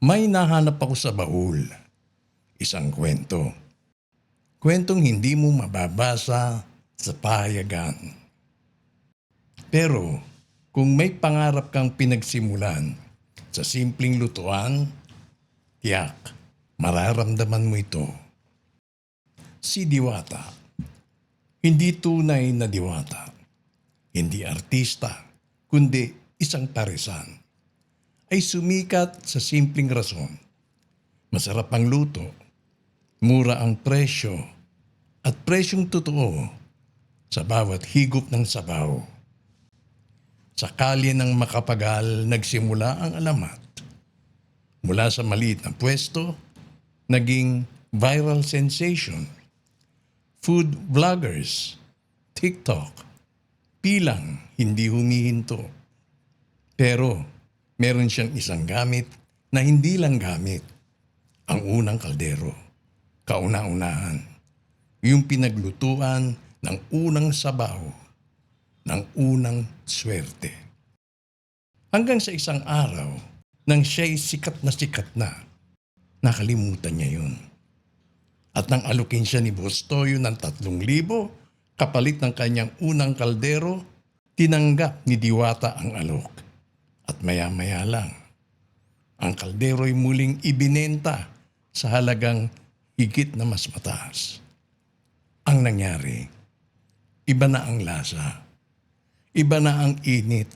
May nahanap ako sa bahul. Isang kwento. Kwentong hindi mo mababasa sa pahayagan. Pero kung may pangarap kang pinagsimulan sa simpleng lutuan, tiyak, mararamdaman mo ito. Si Diwata. Hindi tunay na diwata. Hindi artista, kundi isang paresan. Ay sumikat sa simpleng rason. Masarap ang luto, mura ang presyo, at presyong totoo sa bawat higop ng sabaw. Sa kalye ng makapagal nagsimula ang alamat. Mula sa maliit na pwesto, naging viral sensation. Food vloggers, TikTok, pilang hindi humihinto. Pero meron siyang isang gamit na hindi lang gamit. Ang unang kaldero, kauna-unahan. Yung pinaglutuan ng unang sabaw, ng unang swerte. Hanggang sa isang araw, nang siya'y sikat na sikat na, nakalimutan niya yun. At nang alukin siya ni Boss Toyo ng tatlong libo, kapalit ng kanyang unang kaldero, tinanggap ni Diwata ang alok. At maya-maya lang, ang kaldero'y muling ibinenta sa halagang higit na mas mataas. Ang nangyari, iba na ang lasa. Iba na ang init.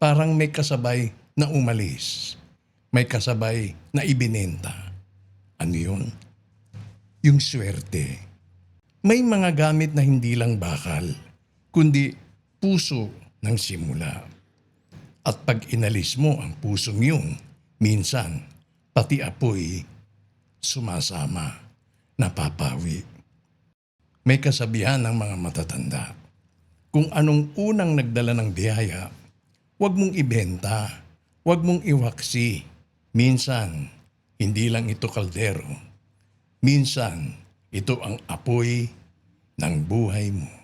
Parang may kasabay na umalis. May kasabay na ibinenta. Ano yun? Yung swerte. May mga gamit na hindi lang bakal, kundi puso ng simula. At pag inalis mo ang pusong yun, minsan, pati apoy, sumasama, napapawi. May kasabihan ng mga matatanda. Kung anong unang nagdala ng biyaya, huwag mong ibenta, huwag mong iwaksi. Minsan, hindi lang ito kaldero. Minsan, ito ang apoy ng buhay mo.